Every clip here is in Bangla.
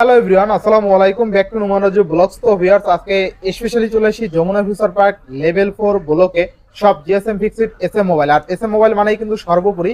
হ্যালো এভরিওয়ান আসসালামু আলাইকুম। ব্যাক টু ব্লগস তো ভিউয়ার্স আজকে স্পেশালি চলে এসেছি যমুনা ফিউচার পার্ক লেভেল ব্লকে সব জিএসএম ফিক্সড মোবাইল আর মোবাইল মানেই কিন্তু সর্বোপরি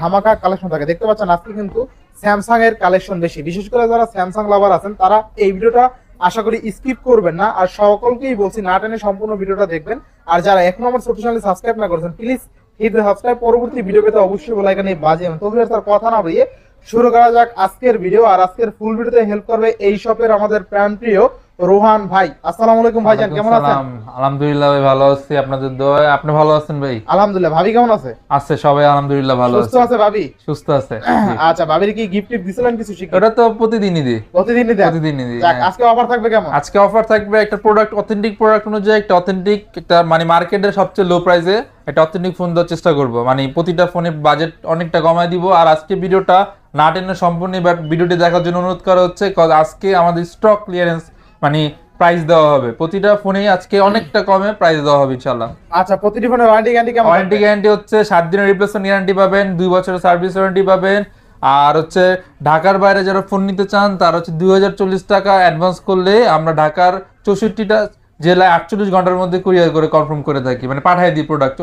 ধামাকা কালেকশন থাকে। দেখতে পাচ্ছেন, আজকে কিন্তু স্যামসাং এর কালেকশন বেশি। বিশেষ করে যারা স্যামসাং লাভার আছেন, তারা এই ভিডিওটা আশা করি স্কিপ করবেন না। আর সকলকেই বলছি, না টেনে সম্পূর্ণ ভিডিওটা দেখবেন। আর যারা এখনও আমার ছোট চ্যানেল সাবস্ক্রাইব না করেছেন প্লিজ হিট দ্য সাবস্ক্রাইব পরবর্তী ভিডিও পেতে অবশ্যই বলা এখানে বাজে তো ভিউয়ার্স আর কথা না বলিয়ে শুরু করা যাক আজকের ভিডিও আর আজকের ফুল ভিডিওতে হেল্প করবে এই শপের আমাদের প্রাণ প্রিয় রোহান ভাই আসসালামু আলাইকুম ভাইজান কেমন আছেন। আলহামদুলিল্লাহ ভাই ভালো আছি। আপনাদের দোয়ায় আপনি ভালো আছেন ভাই? আলহামদুলিল্লাহ ভাবি কেমন আছে? আছে সবাই আলহামদুলিল্লাহ ভালো সুস্থ আছে। আছে ভাবি? সুস্থ আছে আচ্ছা ভাবির কি গিফট টিপ দিছিলেন কিছু শিখে ওটা তো প্রতিদিনই দিই। প্রতিদিনই দেন? প্রতিদিনই দিই হ্যাঁ। আজকে অফার থাকবে কেমন? আজকে অফার থাকবে একটা প্রোডাক্ট অথেন্টিক প্রোডাক্ট অনুযায়ী একটা অথেন্টিক একটা মানে মার্কেটের সবচেয়ে লো প্রাইসে একটা অথেন্টিক ফোন দেওয়ার চেষ্টা করব। মানে প্রতিটা ফোনের বাজেট অনেকটা কমায় দিব। আর আজকে ভিডিওটা না টেনে সম্পূর্ণ ভিডিওটি দেখার জন্য অনুরোধ করা হচ্ছে কারণ আজকে আমাদের স্টক ক্লিয়ারেন্স মানে প্রাইস দেওয়া হবে। প্রতিটা ফোনেই আজকে অনেকটা কমে প্রাইস দেওয়া হবে ইনশাআল্লাহ। আচ্ছা প্রতিটি ফোনে ওয়ারেন্টি গ্যারান্টি কেমন ওয়ারেন্টি গ্যারান্টি হচ্ছে 7 দিনের রিপ্লেসমেন্ট গ্যারান্টি পাবেন 2 বছরের সার্ভিস ওয়ারেন্টি পাবেন। আর হচ্ছে ঢাকার বাইরে যারা ফোন নিতে চান তার হচ্ছে 2040 টাকা অ্যাডভান্স করলে আমরা ঢাকার চৌষট্টিটা জেলায় আটচল্লিশ ঘণ্টার মধ্যে কুরিয়ার করে কনফার্ম করে থাকি মানে পাঠাই দিই প্রোডাক্ট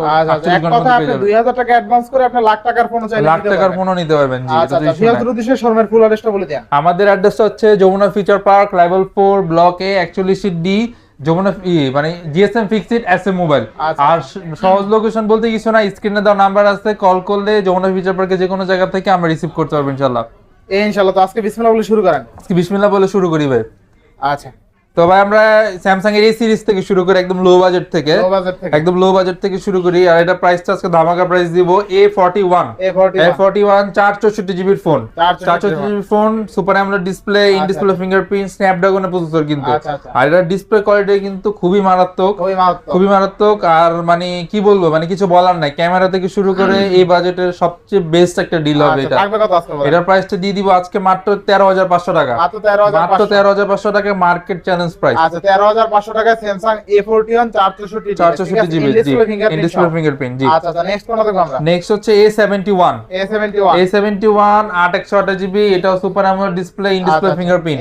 এক কথা আপনি 2000 টাকা অ্যাডভান্স করে আপনি লাখ টাকার ফোন চাইলে লাখ টাকার ফোনও নিতে পারবেন আচ্ছা আচ্ছা। শর্মের ফুল অ্যাড্রেসটা বলে দেন। আমাদের অ্যাড্রেসটা হচ্ছে Jamuna future park level four block A একচল্লিশ ডি যমুনা ই মানে GSM fixed S M mobile. আর সহজ লোকেশন বলতে কিছু না স্ক্রিনে দেওয়া নাম্বার আছে কল করলে যমুনা ফিচার পার্কে যে কোনো জায়গা থেকে আমরা রিসিভ করতে পারব ইনশাল্লাহ তো আজকে বিসমিল্লাহ বলে শুরু করেন। আজকে বিসমিল্লাহ বলে শুরু করি ভাই। আচ্ছা। তো ভাই আমরা স্যামসাং এর এই সিরিজ থেকে শুরু করি একদম লো বাজেট থেকে। একদম লো বাজেট থেকে শুরু করি। আর এটা প্রাইসটা আজকে ধামাকা প্রাইস দিব A forty one A41 A forty one চার চৌষট্টি জিবির ফোন 464 জিবির phone super AMOLED display in display fingerprint স্ন্যাপড্রাগনের processor কিন্তু। আচ্ছা, আচ্ছা। আর এটা ডিসপ্লে কোয়ালিটি কিন্তু খুবই মারাত্মক। খুবই মারাত্মক। আর মানে কি বলব মানে কিছু বলার নাই। ক্যামেরা থেকে শুরু করে এই বাজেটের সবচেয়ে বেস্ট একটা ডিল হবে আচ্ছা, এটা। এটার প্রাইসটা দিয়ে দিব আজকে মাত্র তেরো হাজার পাঁচশো টাকা। মাত্র 13500 তেরো হাজার পাঁচশো টাকা মার্কেট চ্যালেঞ্জ প্রাইস আচ্ছা তেরো হাজার পাঁচশো টাকায় স্যামসাং এ ফোরটি ওয়ান চার চৌষট্টি চার চৌষট্টি জিবি জি। ইনডিসপ্লে ফিঙ্গারপ্রিন্ট জি। আচ্ছা আচ্ছা নেক্সট কোনটা দেখব আমরা? নেক্সট হচ্ছে A seventy one A seventy one A seventy one আট একশো আঠাশ জিবি এটাও super AMOLED display in display আচ্ছা, ফিঙ্গারপ্রিন্ট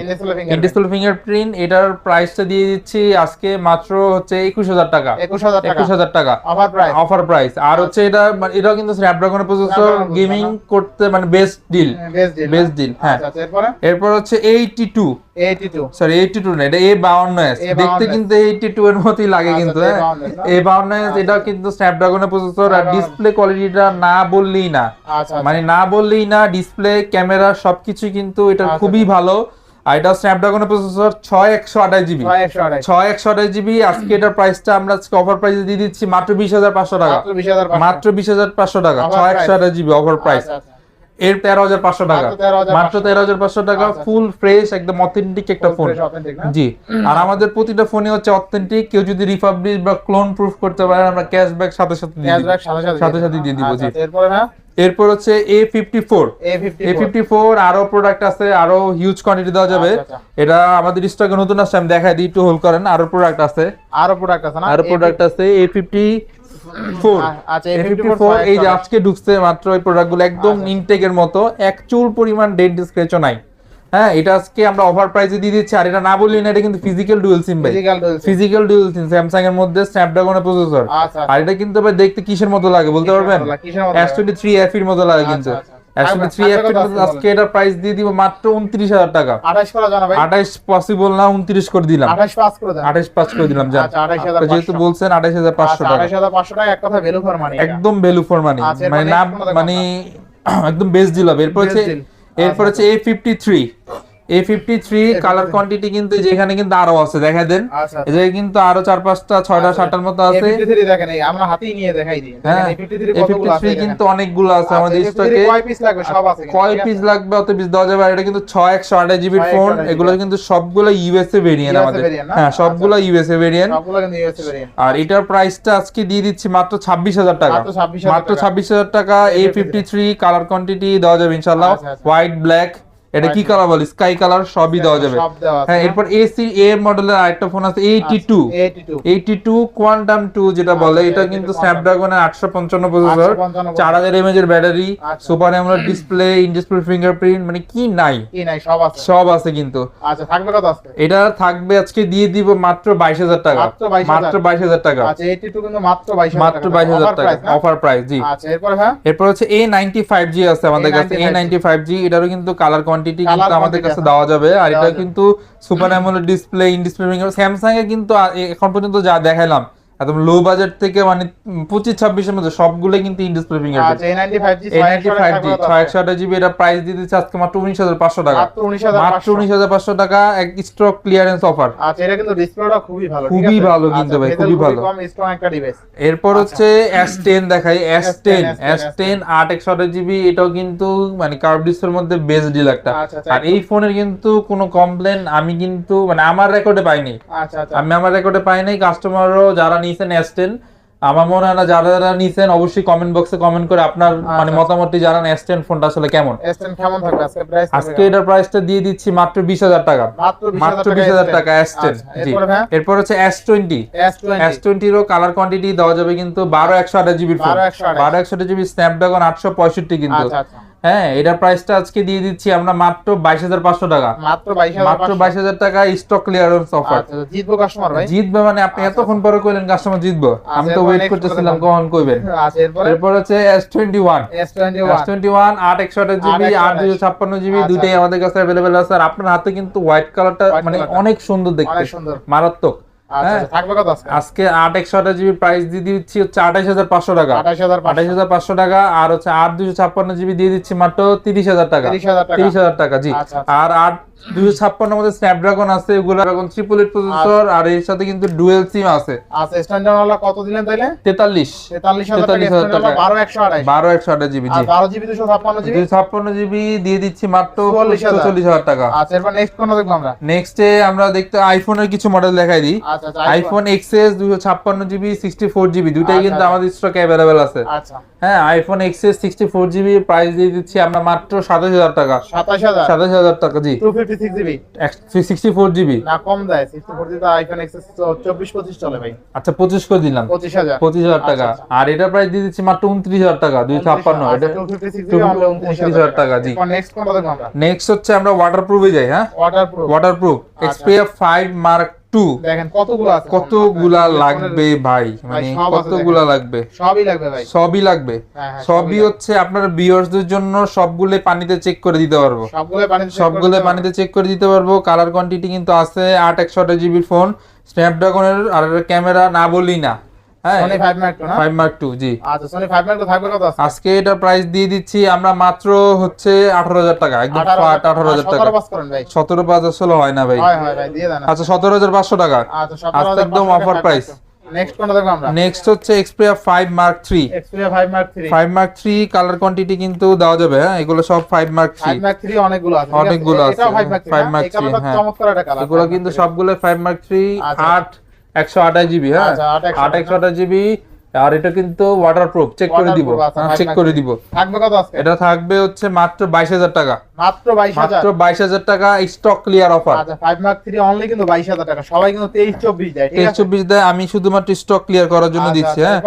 ইন ডিসপ্লে ফিঙ্গারপ্রিন্ট এটার প্রাইসটা দিয়ে দিচ্ছি আজকে মাত্র হচ্ছে একুশ হাজার টাকা। একুশ হাজার টাকা। একুশ হাজার টাকা। অফার প্রাইস অফার প্রাইস আর হচ্ছে এটা মানে এটাও কিন্তু স্ন্যাপড্রাগনের প্রসেসর গেমিং করতে মানে best deal best deal deal হ্যাঁ। আচ্ছা আচ্ছা, এরপর? হচ্ছে eighty two eighty two sorry eighty two না এটা এ বাউন্ন এস দেখতে কিন্তু এইটি টু এর মতই লাগে আচ্ছা, কিন্তু A52s এ বাউন্ন এস এটা কিন্তু স্ন্যাপড্রাগনের প্রসেসর আর ডিসপ্লে কোয়ালিটিটা না বললেই না। আচ্ছা মানে না বললেই না ডিসপ্লে ক্যামেরা সবকিছু কিন্তু এটা আচ্ছা, খুবই ভালো। আর এটা স্ন্যাপড্রাগনের প্রসেসর ছয় একশো আঠাশ জিবি। ছয় একশো আঠাশ। জিবি আজকে এটার প্রাইসটা আমরা অফার প্রাইসে দিয়ে দিচ্ছি মাত্র বিশ হাজার পাঁচশো টাকা। মাত্র বিশ হাজার পাঁচশো। টাকা ছয় একশো। আঠাশ জিবি অফার প্রাইস আচ্ছা, আচ্ছা। এর তেরো হাজার পাঁচশো টাকা। মাত্র তেরো হাজার পাঁচশো। টাকা আচ্ছা। ফুল ফ্রেশ একদম অথেন্টিক একটা ফোন? জি। আর আমাদের প্রতিটা ফোনে হচ্ছে অথেন্টিক কেউ যদি রিপাবলিক বা ক্লোন প্রুফ করতে পারে আমরা ক্যাশব্যাক সাথে সাথে সাথে সাথে দিয়ে দিব আচ্ছা, জি। আচ্ছা, এরপরে না? এরপর হচ্ছে A fifty four A fifty four আরও প্রোডাক্ট আছে আরও হিউজ কোয়ান্টিটি দেওয়া যাবে। আচ্ছা, এটা আমাদের স্টকে নতুন আসছে আমি দেখাই দিই একটু হোল্ড করেন আরও প্রোডাক্ট আছে। আরও প্রোডাক্ট আছে না? আরও প্রোডাক্ট আছে এ ফিফটি আচ্ছা এই যে আজকে ঢুকছে মাত্র এই প্রোডাক্টগুলো একদম ইনটেক ইনটেকের মতো এক চুল পরিমাণ ডেন্ট ডিসক্রেচন নাই। হ্যাঁ এটা আজকে আমরা অফার প্রাইসে দিয়ে দিচ্ছি। আর এটা না বললি না এটা কিন্তু ফিজিক্যাল ডুয়েল সিম ভাই। ফিজিক্যাল ডুয়েল সিম স্যামসাং এর মধ্যে স্ন্যাপড্রাগনের প্রসেসর আচ্ছা আর এটা কিন্তু ভাই দেখতে কিসের মতো লাগে বলতে পারবেন? মতো লাগে? কিসের মতো এস টোয়েন্টি থ্রি এফ এর মতো লাগে কিন্তু। আচ্ছা, আচ্ছা। আজকে এটা প্রাইস দিয়ে দিব মাত্র উনত্রিশ হাজার টাকা। আঠাইশ পসিবল না উনত্রিশ করে দিলাম। আঠাইশ পাঁচ করে দিলাম জান আচ্ছা, 28,500 তো যেহেতু বলছেন আঠাইশ হাজার পাঁচশো আচ্ছা টাকা। একদম ভ্যালু ফর মানি আচ্ছা, মানে না মানে একদম বেস্ট ডিল হবে। এরপর হচ্ছে। এরপর হচ্ছে A fifty three A fifty three colour quantity কিন্তু যেখানে কিন্তু আরও আছে দেখা দেন। আচ্ছা এই কিন্তু আরও চার পাঁচটা ছয়টা সাতটার মতো আছে। A53 দেখেন আমরা হাতেই নিয়ে দেখাই দিই। হ্যাঁ A53 কিন্তু অনেকগুলো আছে আমাদের আচ্ছা, A53 স্টকে কয় পিস লাগবে? সব আছে কয় পিস লাগবে অত পিস দেওয়া যাবে এটা কিন্তু ছয় একশো আঠাশ জিবির ফোন এগুলো কিন্তু সবগুলো ইউএসএ ভেরিয়েন্ট আমাদের। হ্যাঁ সবগুলো ইউএসএ ভেরিয়েন্ট সবগুলো ইউএসএ ভেরিয়েন্ট আর এটার প্রাইসটা আজকে দিয়ে দিচ্ছি মাত্র ছাব্বিশ হাজার টাকা। মাত্র 26,000 টাকা। ছাব্বিশ হাজার টাকা A fifty three colour quantity দেওয়া যাবে ইনশাল্লাহ আচ্ছা, আচ্ছা। হোয়াইট ব্ল্যাক এটা কি কালার বলে স্কাই কালার সবই দেওয়া যাবে। হ্যাঁ এরপর এসি এ মডেলের আরেকটা ফোন আছে eighty two 82 eighty two quantum two যেটা বলে আচ্ছা, এটা কিন্তু স্ন্যাপড্রাগনের আটশো পঞ্চান্ন প্রসেসর 855 চার হাজার এমএজ এর ব্যাটারি আচ্ছা। Super AMOLED display in display fingerprint মানে কি নাই? কি নাই সব আছে। সব আছে কিন্তু। আচ্ছা থাকবে কত আজকে? এটা থাকবে আজকে দিয়ে দিব মাত্র বাইশ হাজার টাকা। মাত্র 22,000 বাইশ হাজার টাকা। আচ্ছা 82 কিন্তু মাত্র 22000 মাত্র বাইশ হাজার টাকা। অফার প্রাইস জি। আচ্ছা এরপর হ্যাঁ? এরপর হচ্ছে এ নাইনটি ফাইভ জি আছে আমাদের কাছে। এ A95G নাইনটি ফাইভ জি এটারও কিন্তু কালার কোয়ান্টিটি Colour কিন্তু আমাদের কাছে দেওয়া যাবে। আর এটা কিন্তু super AMOLED display in display Samsung এ কিন্তু এখন পর্যন্ত যা দেখাইলাম একদম লো বাজেট থেকে মানে পঁচিশ ছাব্বিশের মধ্যে সবগুলো কিন্তু ইন ডিসপ্লে ফিঙ্গারপ্রিন্ট আচ্ছা A95G এ নাইনটি ফাইভ জি ছয় জিবি এটা প্রাইস দিয়ে দিচ্ছে আজকে মাত্র উনিশ হাজার পাঁচশো টাকা। মাত্র উনিশ হাজার পাঁচশো। টাকা এক স্টক ক্লিয়ারেন্স অফার আচ্ছা এটা কিন্তু ডিসপ্লেটা খুবই ভালো খুবই ভালো কিন্তু আচ্ছা, ভাই, খুবই ভালো। এরপর হচ্ছে এস টেন দেখাই এস টেন এস টেন আট একশো জিবি এটাও কিন্তু মানে কার্ভ ডিসপ্লের মধ্যে বেস্ট ডিল একটা। আচ্ছা, আচ্ছা, আর এই ফোনের কিন্তু কোনো কমপ্লেন আমি কিন্তু মানে আমার রেকর্ডে পাইনি। আচ্ছা আচ্ছা। আমি আমার রেকর্ডে পাই নাই কাস্টমারও যারা নিয়েছেন এস টেন আমার মনে হয় না যারা যারা নিয়েছেন অবশ্যই কমেন্ট বক্সে কমেন্ট করে আপনার মানে আচ্ছা। মতামতটি জানান এস টেন ফোনটা আসলে কেমন? S10 কেমন থাকবে? আজকে প্রাইস আজকে এটার প্রাইসটা দিয়ে দিচ্ছি মাত্র বিশ হাজার টাকা। মাত্র মাত্র বিশ হাজার টাকা এস টেন আচ্ছা, জি। এরপর হচ্ছে এস টোয়েন্টি S20 এস টোয়েন্টিরও কালার কোয়ান্টিটি দেওয়া যাবে কিন্তু বারো একশো আঠাশ জিবির ফোন 12 বারো একশো জিবি স্ন্যাপড্রাগন আটশো পঁয়ষট্টি কিন্তু। আচ্ছা আচ্ছা। হ্যাঁ এটার প্রাইসটা আজকে দিয়ে দিচ্ছি আমরা মাত্র বাইশ হাজার পাঁচশো টাকা। মাত্র 22000 মাত্র বাইশ হাজার টাকা স্টক ক্লিয়ারেন্স অফার আচ্ছা জিতবো কাস্টমার ভাই। জিতবে মানে আপনি এতক্ষণ পরে কইলেন কাস্টমার জিতবো। আমি তো ওয়েট করতেছিলাম কখন কইবেন? আচ্ছা এরপর? হচ্ছে S twenty one S21 S twenty one আট একশো আঠাশ জিবি আট দুশো ছাপ্পান্ন জিবি আচ্ছা। দুইটাই আমাদের কাছে অ্যাভেলেবেল আছে। আর আপনার হাতে কিন্তু হোয়াইট কালারটা মানে অনেক সুন্দর দেখতে। মারাত্মক। আচ্ছা হ্যাঁ। আচ্ছা, আজকে? আট একশো আঠাশ জিবি প্রাইস দিয়ে দিচ্ছি হচ্ছে আঠাশ হাজার পাঁচশো টাকা। 28500 আঠাশ হাজার পাঁচশো টাকা আর হচ্ছে আট দুশো ছাপ্পান্ন জিবি দিয়ে দিচ্ছি মাত্র তিরিশ হাজার টাকা। তিরিশ হাজার টাকা। জি। আচ্ছা, আচ্ছা। আর আট দুশো ছাপ্পান্ন মধ্যে স্ন্যাপড্রাগন আছে এগুলো ড্রাগন ট্রিপল এইট প্রসেসর আর এর সাথে কিন্তু ডুয়েল সিম আছে। আচ্ছা স্ট্যান্ডার্ড কত দিলেন তাইলে? তেতাল্লিশ। 43000 টাকা 43,000 স্ট্যান্ডার্ড টাকা। 12 128 বারো একশো আঠাশ জিবি জি। 12 জিবি 256 জিবি? দুশো ছাপ্পান্ন জিবি দিয়ে দিচ্ছি মাত্র 44,000 চল্লিশ হাজার টাকা। আচ্ছা এরপর নেক্সট কোন দেখব আমরা? নেক্সটে আমরা দেখতে আইফোনের কিছু মডেল দেখাই দিই। আচ্ছা আচ্ছা। আইফোন এক্সএস দুশো ছাপ্পান্ন জিবি সিক্সটি ফোর জিবি দুইটাই আচ্ছা, কিন্তু আচ্ছা। আমাদের স্টক অ্যাভেলেবেল আছে। আচ্ছা। হ্যাঁ iPhone XS sixty four GB price দিয়ে দিচ্ছি আমরা মাত্র সাতাশ হাজার টাকা। সাতাশ হাজার? টাকা জি। 256 জিবি সিক্সটি ফোর জিবি না কম দেয় 64 জিবি আইফোন এক্সএস 24 25 চলে ভাই। আচ্ছা পঁচিশ করে দিলাম। 25000 পঁচিশ হাজার টাকা। আর এটার প্রাইস দিয়ে দিচ্ছি মাত্র উনত্রিশ হাজার টাকা দুই ছাপ্পান্ন। এটা 256 জিবি আমরা 29,000 টাকা, জি। নেক্সট হচ্ছে আমরা ওয়াটার প্রুফে যাই হ্যাঁ? ওয়াটারপ্রুফ ওয়াটার প্রুফ আচ্ছা। ফাইভ মার্ক টু দেখেন কতগুলো আছে? কতগুলা লাগবে ভাই? মানে কতগুলা লাগবে? সবই লাগবে ভাই। সবই লাগবে? হ্যাঁ, হ্যাঁ, সবই হচ্ছে আপনার ভিউয়ার্সদের জন্য সবগুলো পানিতে চেক করে দিতে পারব। সবগুলো পানিতে সবগুলো পানিতে চেক করে দিতে পারব। কালার কোয়ান্টিটি কিন্তু আছে আট একশো জিবির ফোন স্ন্যাপড্রাগনের আর ক্যামেরা না বলি না। আজকে এটা প্রাইস দিয়ে দিচ্ছি আমরা মাত্র হচ্ছে আঠারো হাজার টাকা একদম আঠারো হাজার টাকা হয় না ভাই আচ্ছা সতেরো হাজার পাঁচশো টাকা প্রাইস নেক্সট নেক্সট হচ্ছে Xperia 5 Mark 3 Xperia 5 Mark 3 colour quantity কিন্তু দেওয়া যাবে হ্যাঁ এগুলো সব ফাইভ মার্ক থ্রি অনেকগুলো আছে অনেকগুলো এগুলো কিন্তু সবগুলো ফাইভ মার্ক থ্রি আট একশো আঠাশ জিবি হ্যাঁ? আচ্ছা, আট একশো আট একশো আঠাশ জিবি আর এটা কিন্তু ওয়াটার প্রুফ চেক করে দিব। আচ্ছা, চেক করে দিব। থাকবে কত আজকে? এটা থাকবে হচ্ছে মাত্র বাইশ হাজার টাকা। মাত্র 22000 মাত্র বাইশ হাজার টাকা স্টক ক্লিয়ার অফার আচ্ছা 5 Mark III অনলি কিন্তু 22000 টাকা। সবাই কিন্তু 23 24 দেয় ঠিক আছে? চব্বিশ দেয় আমি শুধুমাত্র স্টক ক্লিয়ার করার জন্য আচ্ছা, দিচ্ছি আচ্ছা, হ্যাঁ?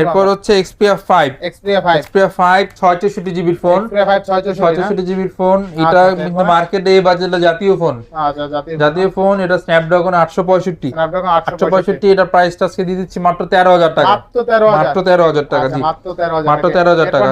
এরপর হচ্ছে Xperia five Xperia 5 Xperia five ছয় চৌষট্টি জিবির ফোন Xperia 5 664 ছয় চৌষট্টি জিবির ফোন এটা আচ্ছা, কিন্তু মার্কেটে এই বাজেটে জাতীয় ফোন আচ্ছা জাতীয় জাতীয় ফোন এটা স্ন্যাপড্রাগন আটশো পঁয়ষট্টি। Snapdragon আটশো 865 পঁয়ষট্টি এটা প্রাইসটা আজকে দিয়ে দিচ্ছি মাত্র তেরো হাজার টাকা। মাত্র 13000 মাত্র তেরো হাজার টাকা আচ্ছা, জি। মাত্র 13000 মাত্র তেরো হাজার টাকা।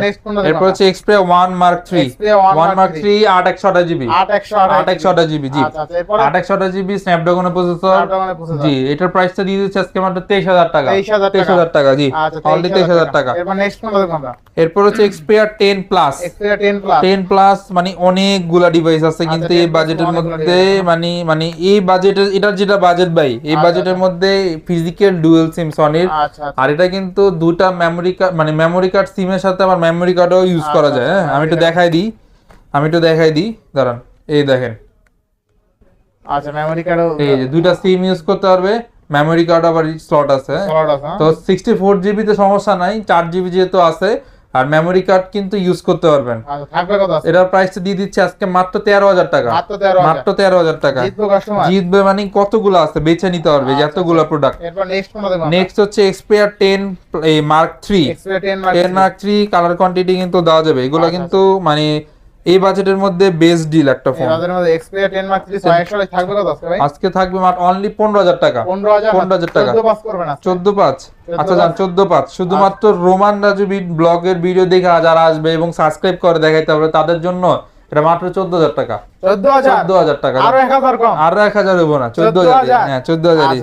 এরপর হচ্ছে Xperia one mark three Xperia One one Mark mark III। Three আট একশো আঠাশ জিবি। 8128 আট একশো আঠাশ জিবি জি। আচ্ছা আচ্ছা এরপর? আট একশো আঠাশ জিবি স্ন্যাপড্রাগনের প্রসেসর Snapdragon এর processor। জি এটার প্রাইসটা দিয়ে দিচ্ছে আজকে মাত্র তেইশ হাজার টাকা। 23,000 টাকা। জি। আচ্ছা অলরেডি টাকা। এরপর নেক্সট কোনটা এরপর হচ্ছে Xperia ten plus Xperia 10 Plus ten plus মানে অনেকগুলা ডিভাইস আছে কিন্তু এই বাজেটের মধ্যে মানে মানে এই বাজেটের এটার যেটা বাজেট ভাই এই আচ্ছা, বাজেটের আচ্ছা। মধ্যে ফিজিক্যাল ডুয়েল সিম সনির আচ্ছা আচ্ছা। আর এটা কিন্তু দুটা মেমোরি কার্ড মানে মেমোরি কার্ড সিমের সাথে আবার মেমোরি কার্ডও ইউজ করা আচ্ছা, যায় হ্যাঁ আচ্ছা, আমি একটু দেখাই দিই আমি একটু দেখাই দিই দাঁড়ান এই দেখেন আচ্ছা মেমোরি কার্ডও এই যে দুইটা সিম ইউজ করতে পারবে মেমোরি কার্ড আবার স্লট আছে হ্যাঁ? স্লট আছে হ্যাঁ? তো সিক্সটি ফোর জিবিতে সমস্যা নাই চার জিবি যেহেতু আছে আর মেমোরি কার্ড কিন্তু ইউজ করতে পারবেন। এটার প্রাইসটা দিয়ে দিচ্ছে আজকে মাত্র তেরো হাজার টাকা। মাত্র তেরো হাজার। টাকা। জিতবো মানে কতগুলো আছে? বেছে নিতে পারবে যে আচ্ছা, এতগুলো প্রোডাক্ট নেক্সট হচ্ছে Xperia ten mark three Xperia 10 mark ten mark three colour quantity কিন্তু দেওয়া যাবে। এগুলো আচ্ছা, কিন্তু মানে এই বাজেটের মধ্যে বেস্ট ডিল একটা ফোন আমাদের মধ্যে এক্সপ্রিয়া 10 মার্ক 3 600 থাকবে কত আজকে ভাই? আজকে থাকবে মাত্র অনলি পনেরো হাজার টাকা। 15000 15,000 টাকা। 14 পাস করবেন আজকে। চোদ্দ পাঁচ। আচ্ছা যান পাঁচ। চোদ্দ পাঁচ। শুধুমাত্র রোমান রাজু ব্লগের ভিডিও দেখে যারা আসবে এবং সাবস্ক্রাইব করে দেখাইতে হবে তাদের জন্য। এটা মাত্র চোদ্দ হাজার টাকা। চোদ্দ হাজার টাকা। আরও 1000 কম? আর এক হাজার হব না চোদ্দ হাজার হ্যাঁ চোদ্দ হাজারই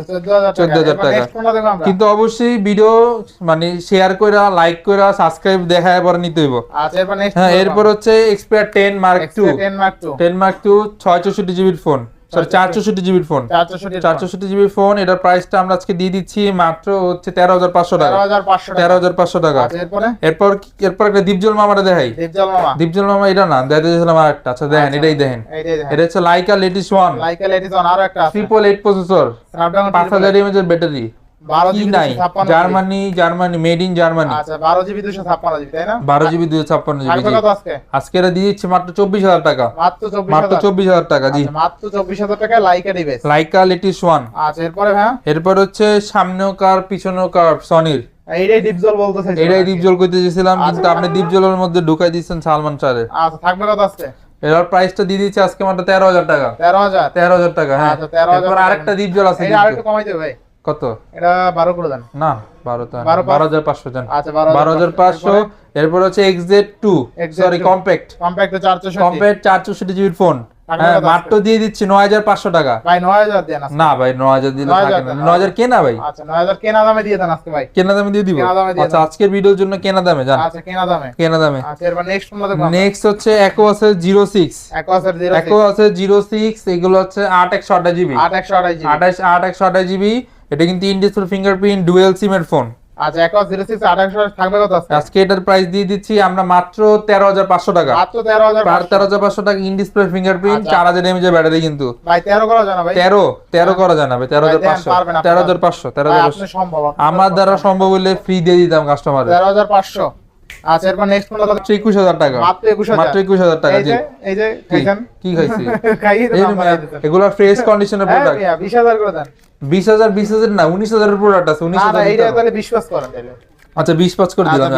চোদ্দ 14000 14,000 টাকা। কিন্তু অবশ্যই ভিডিও মানে শেয়ার করে লাইক করে সাবস্ক্রাইব দেখায় পরে নিতে হইব। আচ্ছা এরপর হ্যাঁ এরপর হচ্ছে Xperia ten mark two Xperia 10 mark two ten mark two ছয় চৌষট্টি জিবির ফোন সরি জিবি জিবির ফোন 464 চার চৌষট্টি জিবির ফোন এটার প্রাইসটা আমরা আজকে দিয়ে দিচ্ছি মাত্র হচ্ছে তেরো হাজার পাঁচশো টাকা। 13500 তেরো হাজার পাঁচশো টাকা। আচ্ছা এরপরে? এরপর এরপর একটা দীপজল মামাটা দেখাই। মামা। দীপজল মামা এটা না দেখা আর একটা আচ্ছা দেখেন এটাই দেখেন। এটা হচ্ছে লাইকা লেডিস ওয়ান লাইকা লেডিসন আর একটা আছে। ট্রিপল এইট প্রসেসর স্ন্যাপড্রাগন পাঁচ হাজার mAh battery 12 GB Germany Germany made in Germany. আচ্ছা 12 জিবি 256 জিবি তাই না? বারো জিবি দুশো ছাপ্পান্ন জিবি আজকে আজকে? এটা দিয়ে দিচ্ছে মাত্র চব্বিশ হাজার টাকা। মাত্র 24000 মাত্র চব্বিশ হাজার টাকা জি। আচ্ছা, মাত্র 24000 টাকা Laika device Laika latest one আচ্ছা এরপরে এরপর হচ্ছে সামনেও কার পিছনেও কার সনির এইটাই ডিপজল এটাই দীপজল করতে চেয়েছিলাম কিন্তু আপনি দীপজলের মধ্যে ঢুকাই দিচ্ছেন সালমান আচ্ছা থাকবে কত আজকে? এটার প্রাইসটা দিয়ে দিচ্ছে আজকে মাত্র তেরো হাজার টাকা। 13000 তেরো হাজার টাকা হ্যাঁ। আচ্ছা, 13,000 এরপর টাকা। আরেকটা দীপজল আছে এটা আরেকটু কমাই দেবে ভাই। কত? এটা 12 করে দেন। না বারো তো না। 12 হাজার পাঁচশো আচ্ছা 12500 বারো হাজার পাঁচশো এরপর হচ্ছে XZ two XZ2 sorry compact কম্প্যাক্টে 464 compact চার চৌষট্টি জিবির ফোন? মাত্র দিয়ে দিচ্ছি নয় হাজার পাঁচশো টাকা। ভাই 9000 দেন না ভাই নয় হাজার দিলে থাকে না। দেন। নয় হাজার কেনা ভাই। আচ্ছা 9000 কেনা দামে দিয়ে দেন আজকে ভাই। কেনা দামে দিয়ে দিব? দামে আচ্ছা আজকের ভিডিওর জন্য কেনা দামে জান। আচ্ছা কেনা দামে। কেনা দামে। আচ্ছা এরপর নেক্সট কোনটা দেখব নেক্সট হচ্ছে একোয়াসের 06 একো আছে জিরো সিক্স এগুলো হচ্ছে আট একশো আঠাশ জিবি 8128 জিবি আঠাশ আট একশো আঠাশ জিবি এটা কিন্তু ইনডিসপ্লে ফিঙ্গারপ্রিন্ট ডুয়েল সিমের ফোন। আচ্ছা একোয়াস 06 8128 থাকবে কত আজকে? আজকে এটার প্রাইস দিয়ে দিচ্ছি আমরা মাত্র তেরো হাজার পাঁচশো টাকা। মাত্র 13000 তেরো হাজার পাঁচশো টাকা ইন ডিসপ্লে ফিঙ্গারপ্রিন্ট আচ্ছা। চার হাজার এমএজ ব্যাটারি কিন্তু। ভাই 13 করা যায় ভাই। তেরো তেরো করা জানাবে তেরো হাজার পাঁচশো। তেরো হাজার পাঁচশো তেরো হাজার আপনি সম্ভব আমার দ্বারা সম্ভব হলে ফ্রি দিয়ে দিতাম কাস্টমারে 13500 আচ্ছা এরপর নেক্সট কোনটা হাজার টাকা। মাত্র 21000 একুশ হাজার টাকা জি। এই যে খাইছেন? কি খাইছি? খাইয়ে। এগুলো ফ্রেশ কন্ডিশনের প্রোডাক্ট ভাইয়া, 20000 করে দেন। বিশ হাজার বিশ হাজার না উনিশ হাজারের প্রোডাক্ট আছে উনিশ না না হাজার এইটা তাহলে বিশ্বাস করেন তাহলে। আচ্ছা বিশ পাঁচ করে আচ্ছা দিলাম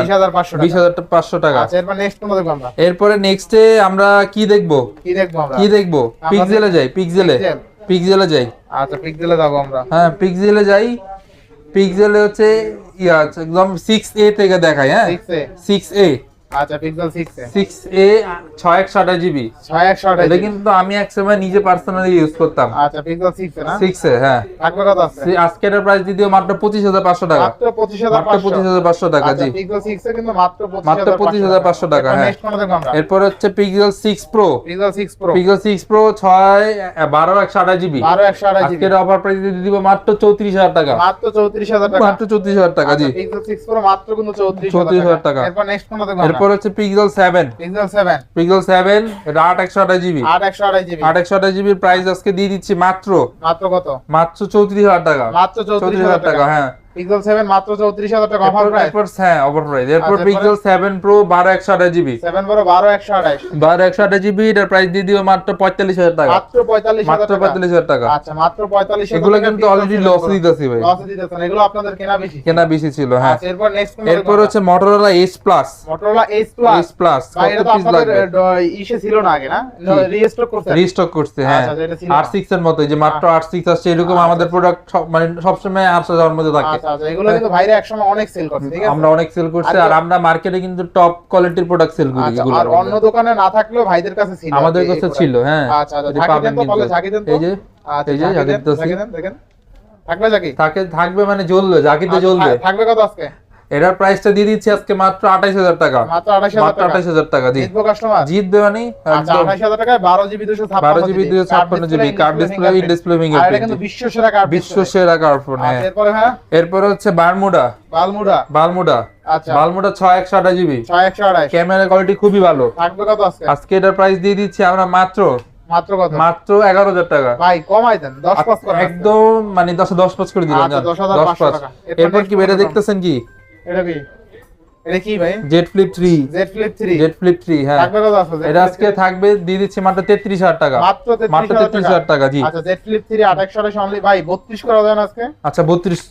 বিশ হাজার পাঁচশো টাকা। আচ্ছা এরপর নেক্সট আমরা। কি দেখব? কি দেখব পিক্সেলে যাই পিক্সেলে Pixel। পিক্সেলে যাই। আচ্ছা পিক্সেলে যাব আমরা। হ্যাঁ পিক্সেলে যাই। পিক্সেলে হচ্ছে ইয়া একদম সিক্স এ থেকে দেখাই হ্যাঁ? সিক্স এ আচ্ছা পিক্সেল 6 এ সিক্স এ ছয় একশো আঠাশ জিবি। 6128 এটা কিন্তু আমি এক সময় নিজে পার্সোনালি ইউজ করতাম। আচ্ছা পিক্সেল 6 না? সিক্স এ হ্যাঁ। থাকবে কত আছে? সে- আজকের প্রাইস দিদিও মাত্র পঁচিশ হাজার পাঁচশো টাকা। মাত্র 25500 মাত্র পঁচিশ। হাজার পাঁচশো টাকা জি। পিক্সেল 6 এ কিন্তু মাত্র মাত্র 25,500 টাকা, হ্যাঁ। নেক্সট কোনটা দেখব আমরা? এরপর হচ্ছে Pixel six pro Pixel 6 pro Pixel six pro ছয় আহ, বারো একশো আঠাশ জিবি। 12128 জিবি। আজকের অফার প্রাইস দিয়ে দিব মাত্র চৌত্রিশ হাজার টাকা। মাত্র 34000 টাকা। মাত্র চৌত্রিশ হাজার টাকা জি। পিক্সেল 6 প্রো মাত্র কিন্তু 34000 34,000 টাকা। এরপর নেক্সট কোনটা দেখব এরপর হচ্ছে পিক্সেল 7 পিক্সেল 7 পিক্সেল 7 এটা আট একশো আঠাশ জিবি। 8128 জিবি। আট একশো আঠাশ জিবির প্রাইস আজকে দিয়ে দিচ্ছি মাত্র। মাত্র কত? মাত্র চৌত্রিশ হাজার টাকা। মাত্র চৌত্রিশ 34000 হাজার টাকা হ্যাঁ। পিক্সেল 7 মাত্র 34000 টাকা অফার এরপর- প্রাইস এরপর হ্যাঁ অফার প্রাইস এরপর আচ্ছা, পিক্সেল সেভেন প্রো জিবি 7 বড় 12128 বারো একশো আঠাশ। জিবি এটার প্রাইস দিয়ে দিব মাত্র পঁয়তাল্লিশ হাজার টাকা। মাত্র 45000 মাত্র টাকা। পঁয়তাল্লিশ হাজার টাকা। আচ্ছা মাত্র 45000 এগুলো কিন্তু অলরেডি লস দিতেছি ভাই। লস দিতেছেন এগুলো আপনাদের কেনা বেশি। কেনা বেশি ছিল হ্যাঁ। আচ্ছা এরপর নেক্সট এরপর হচ্ছে plus Motorola H plus H plus ভাই এটা কত পিস লাগবে? ইসে ছিল না আগে না? রিস্টক করতে রিস্টক করছে। হ্যাঁ। আচ্ছা, যেটা ছিল আর সিক্স এর মতো যে মাত্র আর সিক্স আসছে এরকম আমাদের প্রোডাক্ট মানে সবসময় আটশো যাওয়ার মধ্যে থাকে। আচ্ছা আচ্ছা এগুলো কিন্তু ভাইরা একসময় অনেক সেল করছে ঠিক আছে? আমরা অনেক সেল করছি আর- আর আমরা মার্কেটে কিন্তু টপ কোয়ালিটির প্রোডাক্ট সেল করি আচ্ছা এগুলো আর অন্য দোকানে না থাকলেও ভাইদের কাছে ছিল আমাদের কাছে ছিল হ্যাঁ। আচ্ছা আচ্ছা ঝাঁকি তো বলে ঝাঁকি দেন এই যে আচ্ছা এই যে ঝাঁকি ঝাঁকি দেন, দিতেছি। ঝাঁকি দেন দেখেন। থাকলে ঝাঁকি। থাকবে মানে জ্বলবে জাকিতে আচ্ছা, জ্বলবে। থাকবে কত আজকে? এটার প্রাইসটা দিয়ে দিচ্ছি আজকে মাত্র আঠাইশ হাজার টাকা। মাত্র 28000 মাত্র টাকা। আঠাইশ হাজার টাকা জিতবো কাস্টমার জিতবে মানে আচ্ছা একদম 28000 টাকায় 12 জিবি 256 বারো জিবি দুশো ছাপ্পান্ন GB card display in display এটা বিশ্ব সেরা কার্ড বিশ্ব সেরা কার্ডফোন হ্যাঁ আচ্ছা এরপরে হ্যাঁ? এরপরে হচ্ছে বারমুডা বালমুড়া বালমুডা আচ্ছা। বালমুডা ছয় একশো আঠাশ জিবি 6128 ক্যামেরা কোয়ালিটি খুবই ভালো। থাকবে কত আজকে? আজকে এটার প্রাইস দিয়ে দিচ্ছি আমরা মাত্র মাত্র কত? মাত্র এগারো হাজার টাকা। ভাই কমাই দেন। 10 পাস আজকে। একদম মানে দশ দশ পাঁচ করে দিলাম আচ্ছা, জান। 10,500 টাকা। এরপর এরপর কি বেটা দেখতেছেন কি? এটা কি? এটা কি ভাই? Z flip three Z flip three Z flip three হ্যাঁ। থাকবে কত আছে? এটা আজকে থাকবে দিয়ে দিচ্ছি মাত্র তেত্রিশ হাজার টাকা। মাত্র মাত্র তেত্রিশ হাজার টাকা জি। আচ্ছা জেড ফ্লিপ থ্রি আঠাশশো আঠাশ অনলি ভাই বত্রিশ করা যায় আজকে। আচ্ছা বত্রিশ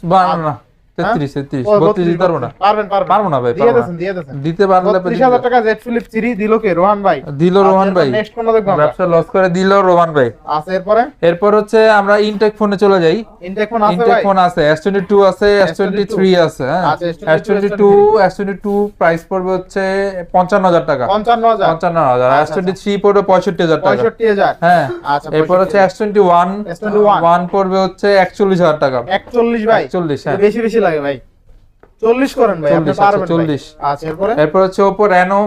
না। তেত্রিশ তেত্রিশ হ্যাঁ? ও, বত্রিশ দিতে পারব না। পারবেন পারবেন। পারব না ভাই, দিয়ে দেন দিয়ে দেন। দিতে পারলে বত্রিশ হাজার টাকা জেড ফ্লিপ থ্রি দিল কে? রোহান ভাই। দিল রোহান ভাই। নেক্সট কোনটা দেখব ব্যবসা লস করে দিল রোহান ভাই। আছে এরপরে? এরপর হচ্ছে আমরা ইনটেক ফোনে চলে যাই। ইনটেক ফোন আছে ইনটেক ফোন আছে S22 আছে S23 আছে হ্যাঁ? আচ্ছা, S22 S22 প্রাইস পড়বে হচ্ছে 55000 টাকা। পঞ্চান্ন হাজার। 55000 আচ্ছা, S23 পড়বে 65000 টাকা। পঁয়ষট্টি হাজার। হ্যাঁ আচ্ছা এরপর হচ্ছে 65,000 S21 S21 1 পড়বে হচ্ছে 41000 টাকা। একচল্লিশ ভাই। 41 হ্যাঁ। বেশি বেশি লাগে ভাই। চল্লিশ করেন ভাই আপনি 40 আচ্ছা, পারবেন ভাই। 40 আচ্ছা এরপরে? এরপর হচ্ছে Oppo Reno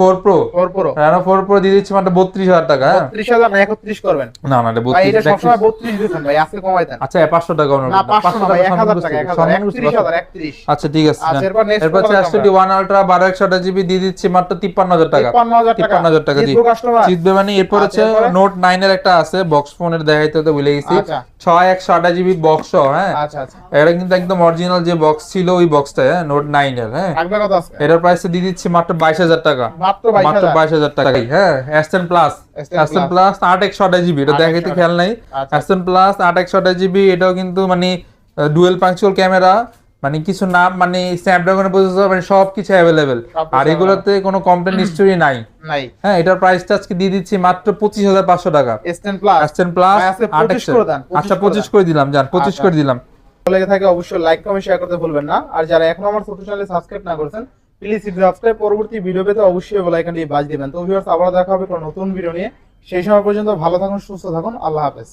4 Pro four pro Reno 4 Pro দিয়ে দিচ্ছি মাত্র 32000 টাকা হাজার না একত্রিশ করবেন। না না এটা ভাই এটা সবসময় বত্রিশ দিচ্ছেন ভাই আজকে কমাই দেন। আচ্ছা 500 টাকা না পাঁচশো এক হাজার টাকা এক হাজার একত্রিশ হাজার একত্রিশ। আচ্ছা ঠিক আছে। আচ্ছা, এরপর S21 Ultra 12 জিবি দিয়ে দিচ্ছি মাত্র 53000 টাকা। তিপ্পান্ন হাজার টাকা। 53000 টাকা জি জিতবো কাস্টমার জিতবে মানে এরপর আচ্ছা, হচ্ছে নোট 9 এর একটা আছে বক্স ফোনের দেখাইতে তো ভুলে গেছি। আচ্ছা। 6 128 জিবি বক্স হ্যাঁ। এটা কিন্তু একদম অরিজিনাল যে বক্স ছিল ওই বক্সটা হ্যাঁ নোট 9 এর হ্যাঁ। এটার প্রাইস দিয়ে দিচ্ছি মাত্র 22000 টাকা। মাত্র বাইশ মাত্র 22000 টাকা হ্যাঁ S10 plus S10 S10 plus 8 128 GB এটা দেখাইতে খেয়াল নাই। আচ্ছা। S10 প্লাস 8 128 জিবি এটাও কিন্তু মানে ডুয়েল পাঞ্চুয়াল ক্যামেরা মানে কিছু নাম মানে স্ন্যাপড্রাগনের প্রসেসর মানে সব কিছু অ্যাভেলেবেল আর এগুলোতে কোনো কমপ্লেন হিস্টোরি নাই। নাই। হ্যাঁ এটার প্রাইসটা আজকে দিয়ে দিচ্ছি মাত্র পঁচিশ হাজার পাঁচশো টাকা। এস টেন প্লাস আসছেন প্লাস ভাই, আজকে 25 করে দেন, 25 আচ্ছা পঁচিশ করে দিলাম যান পঁচিশ আচ্ছা। করে দিলাম। লেগে থাকে অবশ্যই লাইক কমেন্ট শেয়ার করতে ভুলবেন না। আর যারা এখনও আমার ছোট চ্যানেলে সাবস্ক্রাইব না করেছেন প্লিজ সাবস্ক্রাইব পরবর্তী ভিডিও পেতে অবশ্যই বেল আইকনটি বাজ দিবেন। তো ভিউয়ার্স আবার দেখা হবে কোনো নতুন ভিডিও নিয়ে। সেই সময় পর্যন্ত ভালো থাকুন, সুস্থ থাকুন। আল্লাহ হাফেজ।